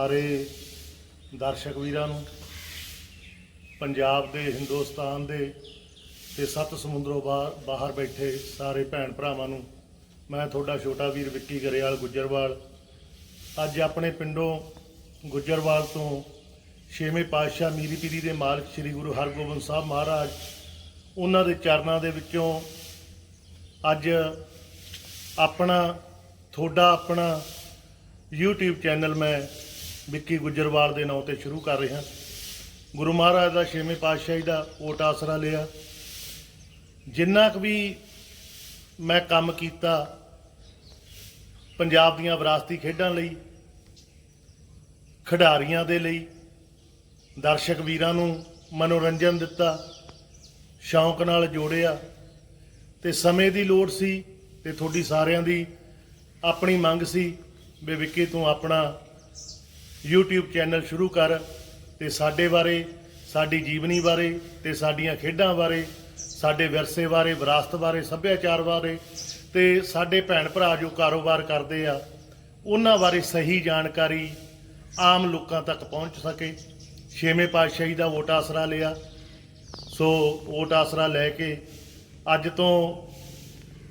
ਸਾਰੇ ਦਰਸ਼ਕ ਵੀਰਾਂ ਨੂੰ, ਪੰਜਾਬ ਦੇ, ਹਿੰਦੁਸਤਾਨ ਦੇ ਤੇ ਸੱਤ ਸਮੁੰਦਰੋਂ ਬਾਹਰ ਬਾਹਰ ਬੈਠੇ ਸਾਰੇ ਭੈਣ ਭਰਾਵਾਂ ਨੂੰ ਮੈਂ ਤੁਹਾਡਾ ਛੋਟਾ ਵੀਰ ਵਿੱਕੀ ਗਰੇਵਾਲ ਗੁੱਜਰਵਾਲ। ਅੱਜ ਆਪਣੇ ਪਿੰਡੋਂ ਗੁੱਜਰਵਾਲ ਤੋਂ ਛੇਵੇਂ ਪਾਤਸ਼ਾਹ ਮੀਰੀ ਪੀਰੀ ਦੇ ਮਾਲਕ ਸ੍ਰੀ ਗੁਰੂ ਹਰਗੋਬਿੰਦ ਸਾਹਿਬ ਮਹਾਰਾਜ, ਉਹਨਾਂ ਦੇ ਚਰਨਾਂ ਦੇ ਵਿੱਚੋਂ ਅੱਜ ਆਪਣਾ, ਤੁਹਾਡਾ ਆਪਣਾ YouTube ਚੈਨਲ ਮੈਂ ਵਿੱਕੀ ਗੁੱਜਰਵਾਲ ਦੇ ਨਾਂ ਤੇ ਸ਼ੁਰੂ ਕਰ ਰਿਹਾ। ਗੁਰੂ ਮਹਾਰਾਜ ਦਾ ਛੇਵੇਂ ਪਾਤਸ਼ਾਹੀ ਦਾ ਓਟ ਆਸਰਾ ਲਿਆ। ਜਿੰਨਾ ਕੁ ਵੀ ਮੈਂ ਕੰਮ ਕੀਤਾ ਪੰਜਾਬ ਦੀਆਂ ਵਿਰਾਸਤੀ ਖੇਡਾਂ ਲਈ, ਖਿਡਾਰੀਆਂ ਦੇ ਲਈ, ਦਰਸ਼ਕ ਵੀਰਾਂ ਨੂੰ ਮਨੋਰੰਜਨ ਦਿੱਤਾ, ਸ਼ੌਂਕ ਨਾਲ ਜੋੜਿਆ, ਤੇ ਸਮੇਂ ਦੀ ਲੋੜ ਸੀ ਤੇ ਤੁਹਾਡੀ ਸਾਰਿਆਂ ਦੀ ਆਪਣੀ ਮੰਗ ਸੀ ਵੀ ਵਿੱਕੀ ਤੂੰ ਆਪਣਾ YouTube ਚੈਨਲ ਸ਼ੁਰੂ ਕਰ ਤੇ ਸਾਡੇ ਬਾਰੇ, ਸਾਡੀ ਜੀਵਨੀ ਬਾਰੇ ਤੇ ਸਾਡੀਆਂ ਖੇਡਾਂ ਬਾਰੇ, ਸਾਡੇ ਵਿਰਸੇ ਬਾਰੇ, ਵਿਰਾਸਤ ਬਾਰੇ, ਸੱਭਿਆਚਾਰ ਬਾਰੇ ਤੇ ਸਾਡੇ ਭੈਣ ਭਰਾ ਜੋ ਕਾਰੋਬਾਰ ਕਰਦੇ ਆ, ਉਹਨਾਂ ਬਾਰੇ ਸਹੀ ਜਾਣਕਾਰੀ ਆਮ ਲੋਕਾਂ ਤੱਕ ਪਹੁੰਚ ਸਕੇ। ਛੇਵੇਂ ਪਾਤਸ਼ਾਹੀ ਦਾ ਵੋਟ ਆਸਰਾ ਲਿਆ। ਸੋ ਵੋਟ ਆਸਰਾ ਲੈ ਕੇ ਅੱਜ ਤੋਂ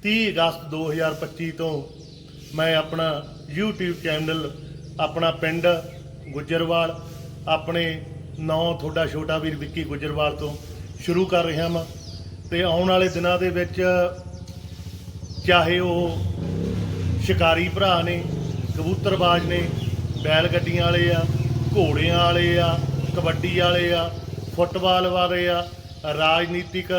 30 ਅਗਸਤ 2025 ਤੋਂ ਮੈਂ ਆਪਣਾ YouTube ਚੈਨਲ ਆਪਣਾ ਪਿੰਡ ਗੁੱਜਰਵਾਲ ਆਪਣੇ ਨਾਂ ਤੁਹਾਡਾ ਛੋਟਾ ਵੀਰ ਵਿੱਕੀ ਗੁੱਜਰਵਾਲ ਤੋਂ ਸ਼ੁਰੂ ਕਰ ਰਿਹਾ ਹਾਂ ਤੇ ਆਉਣ ਵਾਲੇ ਦਿਨਾਂ ਦੇ ਵਿੱਚ ਚਾਹੇ ਉਹ ਸ਼ਿਕਾਰੀ ਭਰਾ ਨੇ, ਕਬੂਤਰਬਾਜ਼ ਨੇ ਬੈਲ ਗੱਡੀਆਂ ਵਾਲੇ ਆ, ਘੋੜਿਆਂ ਵਾਲੇ ਆ, ਕਬੱਡੀ ਵਾਲੇ ਆ, ਫੁੱਟਬਾਲ ਵਾਲੇ ਆ, ਰਾਜਨੀਤਿਕ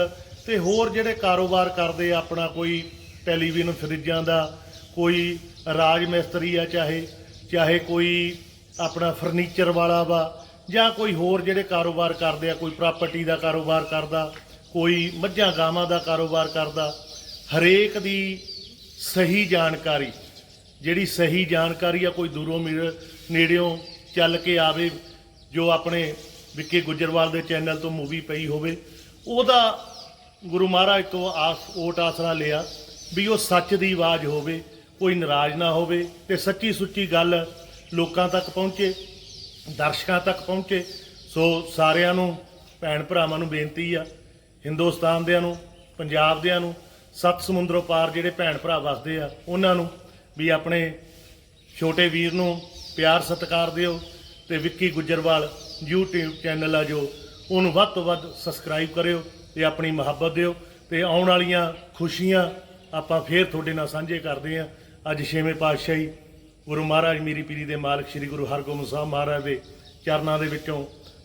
ਤੇ ਹੋਰ ਜਿਹੜੇ ਕਾਰੋਬਾਰ ਕਰਦੇ ਆ, ਆਪਣਾ ਕੋਈ ਟੈਲੀਵਿਜ਼ਨ ਫਰਿੱਜਾਂ ਦਾ, ਕੋਈ ਰਾਜ ਮਿਸਤਰੀ ਆ ਚਾਹੇ ਚਾਹੇ ਕੋਈ ਆਪਣਾ ਫਰਨੀਚਰ ਵਾਲਾ ਵਾ, ਜਾਂ ਕੋਈ ਹੋਰ ਜਿਹੜੇ ਕਾਰੋਬਾਰ ਕਰਦੇ ਆ, ਕੋਈ ਪ੍ਰਾਪਰਟੀ ਦਾ ਕਾਰੋਬਾਰ ਕਰਦਾ, ਕੋਈ ਮੱਝਾਂ ਗਾਵਾਂ ਦਾ ਕਾਰੋਬਾਰ ਕਰਦਾ, ਹਰੇਕ ਦੀ ਸਹੀ ਜਾਣਕਾਰੀ, ਜਿਹੜੀ ਸਹੀ ਜਾਣਕਾਰੀ ਆ, ਕੋਈ ਦੂਰੋਂ ਮੀਰ- ਨੇੜਿਓਂ ਚੱਲ ਕੇ ਆਵੇ, ਜੋ ਆਪਣੇ ਵਿੱਕੀ ਗੁੱਜਰਵਾਲ ਦੇ ਚੈਨਲ ਤੋਂ ਮੂਵੀ ਪਈ ਹੋਵੇ, ਉਹਦਾ ਗੁਰੂ ਮਹਾਰਾਜ ਤੋਂ ਆਸ, ਓਟ ਆਸਰਾ ਲਿਆ, ਵੀ ਉਹ ਸੱਚ ਦੀ ਆਵਾਜ਼ ਹੋਵੇ, ਕੋਈ ਨਾਰਾਜ਼ ਨਾ ਹੋਵੇ, ਤੇ ਸੱਚੀ ਸੁੱਚੀ ਗੱਲ ਲੋਕਾਂ ਤੱਕ ਪਹੁੰਚੇ, ਦਰਸ਼ਕਾਂ ਤੱਕ ਪਹੁੰਚੇ। ਸੋ ਸਾਰਿਆਂ ਨੂੰ, ਭੈਣ ਭਰਾਵਾਂ ਨੂੰ ਬੇਨਤੀ ਆ, ਹਿੰਦੁਸਤਾਨ ਦਿਆਂ ਨੂੰ, ਪੰਜਾਬ ਦਿਆਂ ਨੂੰ, ਸੱਤ ਸਮੁੰਦਰੋਂ ਪਾਰ ਜਿਹੜੇ ਭੈਣ ਭਰਾ ਵਸਦੇ ਆ, ਉਹਨਾਂ ਨੂੰ ਵੀ ਆਪਣੇ ਛੋਟੇ ਵੀਰ ਨੂੰ ਪਿਆਰ ਸਤਿਕਾਰ ਦਿਓ ਤੇ ਵਿੱਕੀ ਗੁੱਜਰਵਾਲ YouTube ਚੈਨਲ ਆ ਜੋ, ਉਹਨੂੰ ਵੱਧ ਤੋਂ ਵੱਧ ਸਬਸਕ੍ਰਾਈਬ ਕਰਿਓ ਤੇ ਆਪਣੀ ਮੁਹੱਬਤ ਦਿਓ ਤੇ ਆਉਣ ਵਾਲੀਆਂ ਖੁਸ਼ੀਆਂ ਆਪਾਂ ਫੇਰ ਤੁਹਾਡੇ ਨਾਲ ਸਾਂਝੇ ਕਰਦੇ ਹਾਂ ਅੱਜ ਛੇਵੇਂ ਪਾਤਸ਼ਾਹੀ ਗੁਰੂ ਮਹਾਰਾਜ ਮੀਰੀ ਪੀਰੀ ਦੇ ਮਾਲਕ ਸ੍ਰੀ ਗੁਰੂ ਹਰਗੋਬਿੰਦ ਸਾਹਿਬ ਮਹਾਰਾਜ ਦੇ ਚਰਨਾਂ ਦੇ ਵਿੱਚੋਂ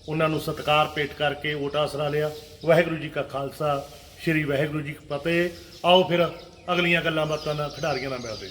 ਉਹਨਾਂ ਨੂੰ ਸਤਿਕਾਰ ਭੇਟ ਕਰਕੇ ਓਟ ਆਸਰਾ ਲਿਆ। ਵਾਹਿਗੁਰੂ ਜੀ ਕਾ ਖਾਲਸਾ, ਸ੍ਰੀ ਵਾਹਿਗੁਰੂ ਜੀ ਕੀ ਫਤਿਹ। ਆਓ ਫਿਰ ਅਗਲੀਆਂ ਗੱਲਾਂ ਬਾਤਾਂ ਨਾਲ ਖਿਡਾਰੀਆਂ ਨਾਲ ਮਿਲਦੇ